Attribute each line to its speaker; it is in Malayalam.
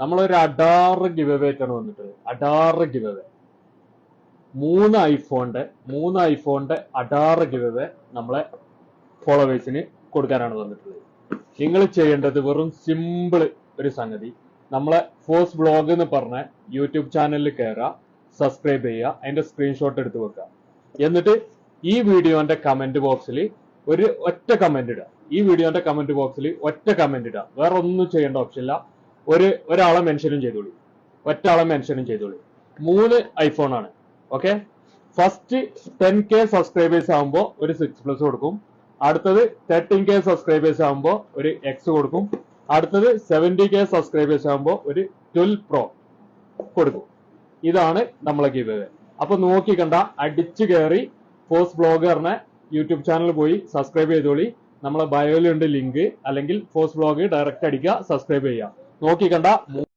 Speaker 1: നമ്മളൊരു അഡാറ് ഗിവ് അവേക്കാണ് വന്നിട്ട് വന്നിട്ടുള്ളത്. അഡാറ് ഗിവ് അവേ മൂന്ന് ഐഫോണിന്റെ മൂന്ന് ഐഫോണിന്റെ അഡാറ് ഗിവ് അവേ നമ്മളെ ഫോളോവേഴ്സിന് കൊടുക്കാനാണ് വന്നിട്ടുള്ളത്. നിങ്ങൾ ചെയ്യേണ്ടത് വെറും സിമ്പിൾ ഒരു സംഗതി. നമ്മളെ ഫോഴ്സ് ബ്ലോഗ് എന്ന് പറഞ്ഞ യൂട്യൂബ് ചാനലിൽ കയറുക സബ്സ്ക്രൈബ് ചെയ്യുക അതിന്റെ സ്ക്രീൻഷോട്ട് എടുത്ത് വെക്കുക. എന്നിട്ട് ഈ വീഡിയോന്റെ കമന്റ് ബോക്സിൽ ഒരു ഒറ്റ കമന്റ് ഇടുക. ഈ വീഡിയോന്റെ കമന്റ് ബോക്സിൽ ഒറ്റ കമന്റ് ഇടുക. വേറെ ഒന്നും ചെയ്യേണ്ട ഓപ്ഷൻ ഇല്ല. ഒരു ഒരാളെ മെൻഷനും ചെയ്തോളൂ. ഒറ്റ ആളെ മെൻഷനും ചെയ്തോളൂ. മൂന്ന് ഐഫോൺ ആണ്. Okay first ten K subscribers ആകുമ്പോൾ ഒരു സിക്സ് പ്ലസ് കൊടുക്കും. അടുത്തത് തേർട്ടീൻ കെ സബ്സ്ക്രൈബേഴ്സ് ആകുമ്പോൾ ഒരു എക്സ് കൊടുക്കും. അടുത്തത് സെവന്റി കെ സബ്സ്ക്രൈബേഴ്സ് ആകുമ്പോൾ ഒരു ട്വൽവ് പ്രോ കൊടുക്കും. ഇതാണ് നമ്മളെ ഗിവ് അപ്പൊ നോക്കി കണ്ട അടിച്ചു കയറി ഫോഴ്സ് ബ്ലോഗറിനെ യൂട്യൂബ് ചാനൽ പോയി സബ്സ്ക്രൈബ് ചെയ്തോളി. നമ്മളെ ബയോയിലുണ്ട് ലിങ്ക് അല്ലെങ്കിൽ ഫോഴ്സ് ബ്ലോഗ് ഡയറക്റ്റ് അടിക്കുക സബ്സ്ക്രൈബ് ചെയ്യുക. നോക്കി കണ്ട